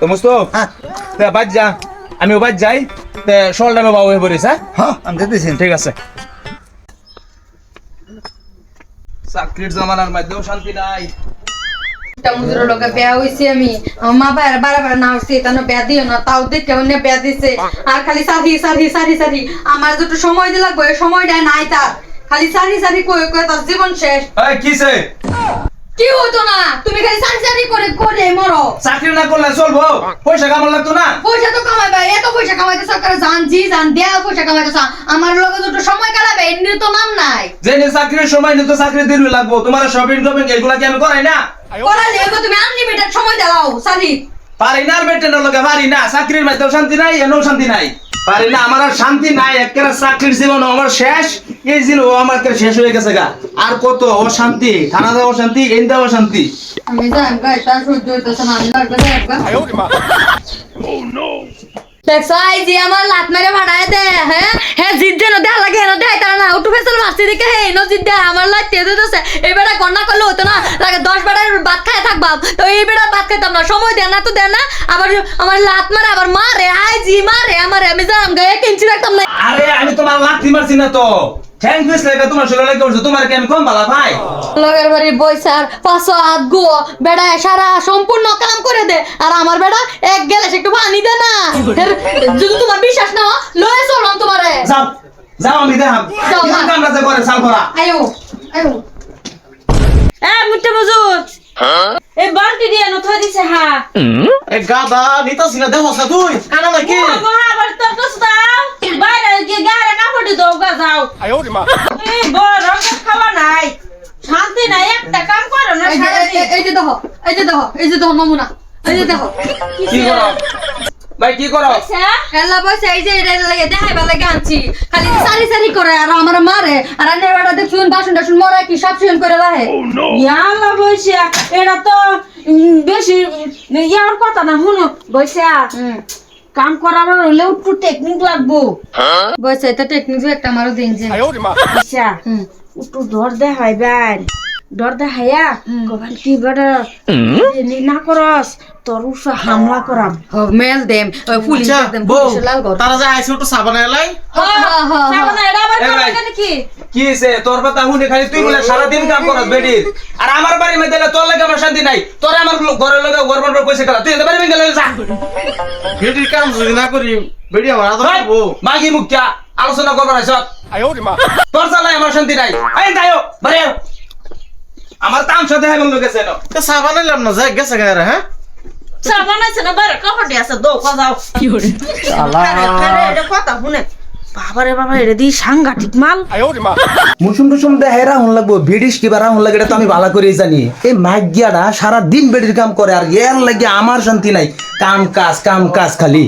তো মুস্তো তে বাদ যা। আমি বাদ যাই। তে বাবু হয়ে পড়িস হ্যাঁ? হ্যাঁ আমি যেতেছি। ঠিক আছে। চাকরির জামানার মধ্যেও শান্তি নাই। একটা মুজুরের বিয়া হইছি আমি। আমার মা বাইরে বারে বারে না উঠছি তানো বিয়া দিও না। তাও দেখে অন্য বিয়া দিছে। আর খালি সাথী সাথী সাথী সাথী আমার যত সময় দিয়ে লাগবে এই সময়টা নাই তার। খালি সাথী সাথী কয়ে কয়ে তার জীবন শেষ। এই কিসে কি হতো না? তুমি খালি সাথী করে করে মরো। চাকরি না করলে চলবো? পয়সা কামাল লাগতো না? পয়সা তো কামাইবে এত পয়সা কামাইতে সরকার জান জি জান দেয়া পয়সা কামাইতে। আমার লগে দুটো সময় কাটাবে এমনি তো নাম নাই। যে চাকরির সময় নিতে চাকরি দিলে লাগবো। তোমার শপিং টপিং এগুলা কি আমি করাই না? করালে তুমি আনলিমিটেড সময় দাও সাথী পারি না আর বেটেনের লগে পারি না। চাকরির মধ্যেও শান্তি নাই এনেও শান্তি নাই। পারি না আমার আর শান্তি নাই একেবারে চাকরির জীবন আমার শেষ। এই জীবন আমার শেষ হয়ে গেছে গা। আর কত অশান্তি থানা দেওয়া অশান্তি এন দেওয়া অশান্তি। আমি জান গাই তার সহ্য হইতেছে না আমি লাগবে একবার দেখছ এই যে আমার লাত মেরে ভাড়ায় দে হ্যাঁ? হ্যাঁ জিদ যেন দেয়া লাগে হেন দেয় তারা না দেখে হে দেয় আমার এই বেটা গন্না করলে হতো না। লাগে দশ বেটার ভাত খায় থাকবাম তো এই বেটা ভাত খাইতাম না। সময় দেয় না তো দেয় না। আবার আমার লাত মারে আবার মারে আই জি মারে আমার। আমি জানাম গায়ে কিনছি রাখতাম না। আরে আমি তোমার লাথি মারছি না তো। থ্যাংক ইউ তোমার শরীরে লেগে উঠছে। তোমার কি আমি কম বালা ভাই? লগের বাড়ি বইসার পাঁচশো হাত গো বেড়া সারা সম্পূর্ণ কাম করে দে। আর আমার বেড়া এক গেলে একটু পানি দে না। যদি তোমার বিশ্বাস না লয়ে চললাম তোমারে। যাও আমি দেখাম। যাও, কি মা। কামরা যে করে সাল করা আয়ো আয়ো। এ মুটে মজুদ। এই বালতি দিয়ে নো থই দিছে হা। এ গাদা নিতাছি না দেহস না তুই কানা নাকি মহা আবার তোর কাছে দাও বাইরে গিয়ে গারে কাপড় দাও গা যাও। এই বড় খাওয়া নাই। শান্তি নাই একটা কাম করো না এই যে- দেখো এই যে দেখো এই যে দেখো নমুনা। এই যে দেখো। কি করো ভাই কি করো? এলা বসে এই যে এটা লাগে দেখাই ভালো গানছি খালি সারি সারি করে আর আমার মারে আর বেড়া বাসন টাসন মরা কি সব শুন করে রাখে? ইয়ালা বইসা এটা তো বেশি ইয়ার কথা না শুনো বইসা হুম। কাম করার হলেও একটু টেকনিক লাগবো। বসে এটা টেকনিক একটা আমারও দিন যে। একটু ডর দেখাই বাইর ডর দেখাইয়া কবাল কি এমনি না করস তোর উফে হামলা করাম। মেল দেম পুলিশ আচ্ছা দেম পুলিশ লাল গর তারা যা আইছে একটু সাবান এলাই। সাবানা, এটা আবার এ ভাই। কি? হইছে? তোর কথা শুনে খালি তুই বলে সারাদিন কাম করস বেডির আর আমার বাড়ির মধ্যে এলে তোর লাগে আমার শান্তি নাই। তোর আমার ঘরের লগে ঘর বানানোর পয়সা গেলা তুই এতে বাড়ি ভেঙে লয়ে যা। বেডির কাম যদি না করি বেডি আমার আদর করব। মাগি মুখ্যা আলোচনা করবার আইছ। তোর চালাই আমার শান্তি নাই। আই যাইও বাড়ি আও। আমার তাম সাথে হেমন লোক গেছে না তো সাবান এলাম না যাই গেছে গায়ে হ্যাঁ? সাবানা আছে না কাপড় আছে দো কাজাও কি হরে? কথা শুনে। বাবারে বাবা এটা দি সাংঘাতিক মাল। মুসুম টুসুম দেহে রাহুন লাগবো ভিডিস কিবা রাহুন লাগে এটা তো আমি ভালো করে জানি। এই মাগিয়াটা সারা দিন বেডির কাম করে আর এর লাগে আমার শান্তি নাই। কাম কাজ কাম কাজ খালি।